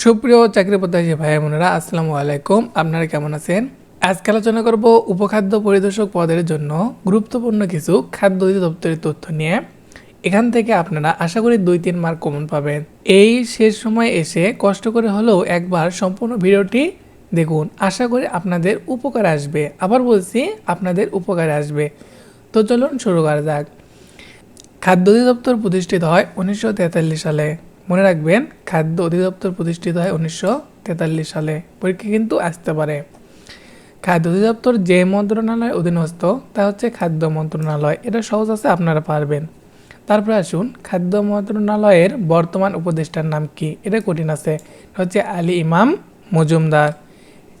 সুপ্রিয় চাকরি প্রত্যাশী ভাই বোনেরা, আসসালামু আলাইকুম। আপনারা কেমন আছেন? আজকে আলোচনা করব উপখাদ্য পরিদর্শক পদের জন্য গুরুত্বপূর্ণ কিছু খাদ্য অধিদপ্তরের তথ্য নিয়ে। এখান থেকে আপনারা আশা করি দুই তিন মার্ক কমন পাবেন। এই শেষ সময় এসে কষ্ট করে হলেও একবার সম্পূর্ণ ভিডিওটি দেখুন। আশা করি আপনাদের উপকার আসবে। আবার বলছি, আপনাদের উপকার আসবে। তো চলুন শুরু করা যাক। খাদ্য অধিদপ্তর প্রতিষ্ঠিত হয় উনিশশো তেতাল্লিশ সালে। মনে রাখবেন, খাদ্য অধিদপ্তর প্রতিষ্ঠিত হয় উনিশশো তেতাল্লিশ সালে। পরীক্ষা কিন্তু আসতে পারে। খাদ্য অধিদপ্তর যে মন্ত্রণালয়ের অধীনস্থ, তা হচ্ছে খাদ্য মন্ত্রণালয়। এটা সহজ আছে, আপনারা পারবেন। তারপরে আসুন, খাদ্য মন্ত্রণালয়ের বর্তমান উপদেষ্টার নাম কি? এটা কঠিন আছে। হচ্ছে আলী ইমাম মজুমদার।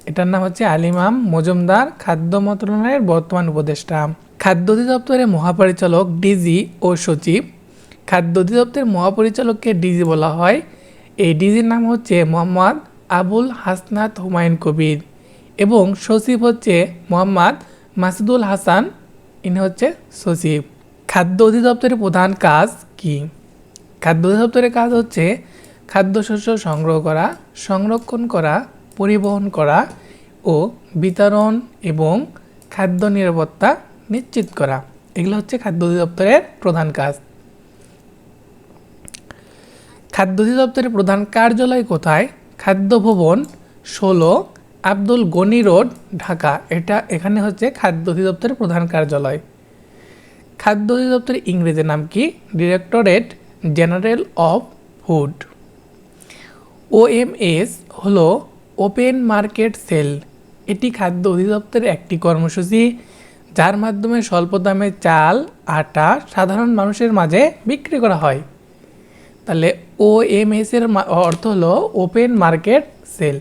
এটার নাম হচ্ছে আলী ইমাম মজুমদার, খাদ্য মন্ত্রণালয়ের বর্তমান উপদেষ্টা। খাদ্য অধিদপ্তরের মহাপরিচালক, ডিজি ও সচিব খাদ্য অধিদপ্তরের মহাপরিচালককে ডিজি বলা হয়। এই ডিজির নাম হচ্ছে মোহাম্মদ আবুল হাসনাত হুমায়ুন কবির এবং সচিব হচ্ছে মোহাম্মদ মাসুদুল হাসান। ইনি হচ্ছে সচিব। খাদ্য অধিদপ্তরের প্রধান কাজ কি? খাদ্য অধিদপ্তরের কাজ হচ্ছে খাদ্যশস্য সংগ্রহ করা, সংরক্ষণ করা, পরিবহন করা ও বিতরণ এবং খাদ্য নিরাপত্তা নিশ্চিত করা। এগুলো হচ্ছে খাদ্য অধিদপ্তরের প্রধান কাজ। খাদ্য অধিদপ্তরের প্রধান কার্যালয় কোথায়? খাদ্য ভবন ষোলো আব্দুল গনি রোড, ঢাকা। এটা এখানে হচ্ছে খাদ্য অধিদপ্তরের প্রধান কার্যালয়। খাদ্য অধিদপ্তরের ইংরেজি নাম কি? Directorate general of food. OMS হল ওপেন মার্কেট সেল। এটি খাদ্য অধিদপ্তরের একটি কর্মসূচি, যার মাধ্যমে স্বল্প দামে চাল, আটা সাধারণ মানুষের মাঝে বিক্রি করা হয়। তাহলে ও এম এস এর অর্থ হলো ওপেন মার্কেট সেল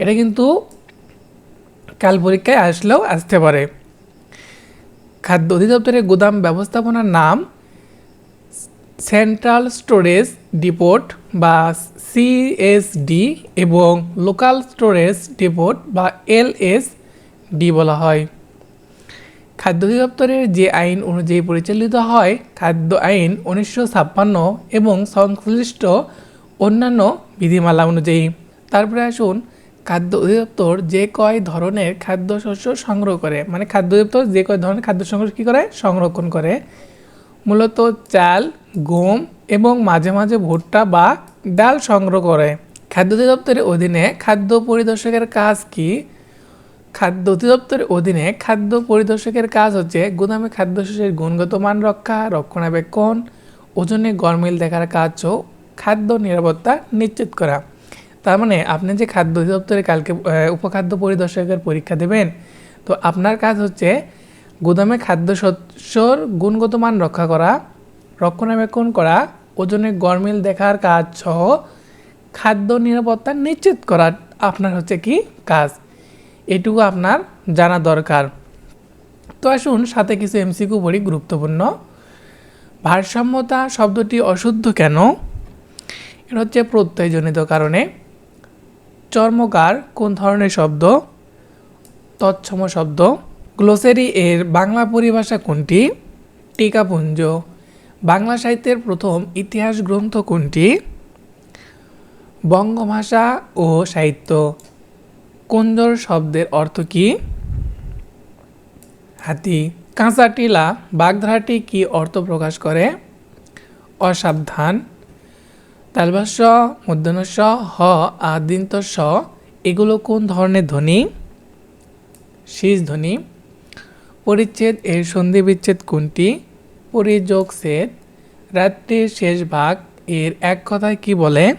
এটা কিন্তু কাল পরীক্ষায় আসলেও আসতে পারে। খাদ্য অধিদপ্তরের গুদাম ব্যবস্থাপনার নাম সেন্ট্রাল স্টোরেজ ডিপোট বা সিএসডি এবং লোকাল স্টোরেজ ডিপোট বা এলএসডি বলা হয়। খাদ্য অধিদপ্তরের যে আইন অনুযায়ী পরিচালিত হয়, খাদ্য আইন উনিশশো ছাপ্পান্ন এবং সংশ্লিষ্ট অন্যান্য বিধিমালা অনুযায়ী। তারপরে আসুন, খাদ্য অধিদপ্তর যে কয় ধরনের খাদ্যশস্য সংগ্রহ করে মানে খাদ্য অধিদপ্তর যে কয় ধরনের খাদ্য সংগ্রহ কী করে? সংরক্ষণ করে। মূলত চাল, গম এবং মাঝে মাঝে ভুট্টা বা ডাল সংগ্রহ করে। খাদ্য অধিদপ্তরের অধীনে খাদ্য পরিদর্শকের কাজ কি? খাদ্য অধিদপ্তরের অধীনে খাদ্য পরিদর্শকের কাজ হচ্ছে গুদামে খাদ্যশস্যের গুণগত মান রক্ষা, রক্ষণাবেক্ষণ, ওজনে গরমিল দেখার কাজ খাদ্য নিরাপত্তা নিশ্চিত করা। তার মানে আপনি যে খাদ্য অধিদপ্তরে কালকে উপখাদ্য পরিদর্শকের পরীক্ষা দেবেন, তো আপনার কাজ হচ্ছে গুদামে খাদ্যশস্যর গুণগত মান রক্ষা করা, রক্ষণাবেক্ষণ করা, ওজনে গরমিল দেখার কাজ সহ খাদ্য নিরাপত্তা নিশ্চিত করা আপনার হচ্ছে কি কাজ। এটুকু আপনার জানা দরকার। তো আসুন সাথে কিছু এমসিকিউ পড়ি গুরুত্বপূর্ণ। ভারসাম্যতা শব্দটি অশুদ্ধ কেন? এটা হচ্ছে প্রত্যয়জনিত কারণে। চর্মকার কোন ধরনের শব্দ? তৎসম শব্দ। গ্লোসেরি এর বাংলা পরিভাষা কোনটি? টিকাপুঞ্জ। বাংলা সাহিত্যের প্রথম ইতিহাস গ্রন্থ কোনটি? বঙ্গভাষা ও সাহিত্য। কুঞ্জর শব্দের অর্থ কি? হাতি, কাঁচা টিলা, বাগধারাটি কি অর্থ প্রকাশ করে? অসাবধান। তালবাস মধ্যাহ্নস, হ আদিন্ত স এগুলো কোন ধরনের ধ্বনি? শীষ ধ্বনি। পরিচ্ছেদ এর সন্ধি বিচ্ছেদ কোনটি? পরিযোগ সেদ। রাত্রির শেষ ভাগ এর এক কথায় কি বলে?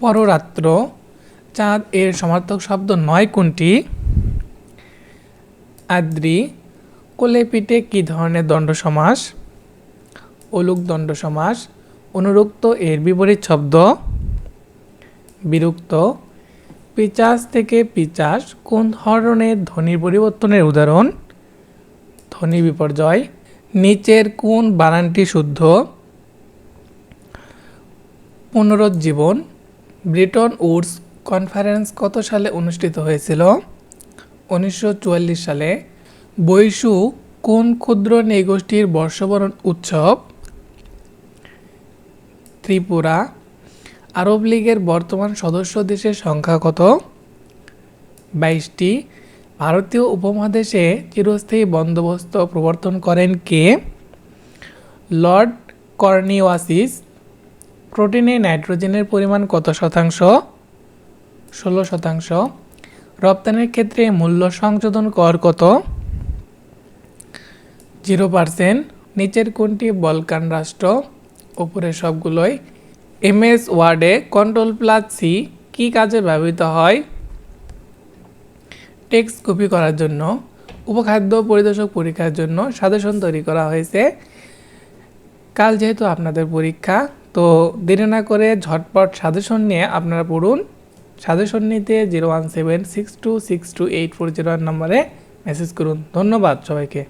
পররাত্র। চাঁদ এর সমার্থক শব্দ নয় কোনটি? আদ্রি, কোলে পিঠে কী ধরনের দণ্ড সমাস? অলুক দণ্ড সমাস, অনুরুক্ত এর বিপরীত শব্দ। বিরুক্ত, পিচাস থেকে পিচাস, কোন ধরনের ধ্বনির পরিবর্তনের উদাহরণ? ধ্বনি বিপর্যয়, নিচের কোন বানানটি শুদ্ধ? পুনরুজ্জীবন, ব্রিটন উডস কনফারেন্স কত সালে অনুষ্ঠিত হয়েছিল? উনিশশো চুয়াল্লিশ সালে। বৈশু, কোন ক্ষুদ্র নৃগোষ্ঠীর বর্ষবরণ উৎসব? ত্রিপুরা। আরব লীগের বর্তমান সদস্য দেশের সংখ্যা কত? বাইশটি। ভারতীয় উপমহাদেশে চিরস্থায়ী বন্দোবস্ত প্রবর্তন করেন কে? লর্ড কর্নিওয়াসিস। প্রোটিনে নাইট্রোজেনের পরিমাণ কত শতাংশ? ষোলো শতাংশ। রপ্তানির ক্ষেত্রে মূল্য সংশোধন কর কত? Zero percent. নিচের কোনটি বলকান রাষ্ট্র? উপরে সবগুলোই। এমএস ওয়ার্ডে কন্ট্রোল প্লাস সি কী কাজে ব্যবহৃত হয়? টেক্সট কপি করার জন্য। উপখাদ্য পরিদর্শক পরীক্ষার জন্য সাজেশন তৈরি করা হয়েছে। কাল যেহেতু আপনাদের পরীক্ষা, তো দেরি না করে ঝটপট সাজেশন নিয়ে আপনারা পড়ুন। সাজেশন নিতে zero one seven six two six two eight four zero one নম্বরে মেসেজ করুন। ধন্যবাদ সবাইকে।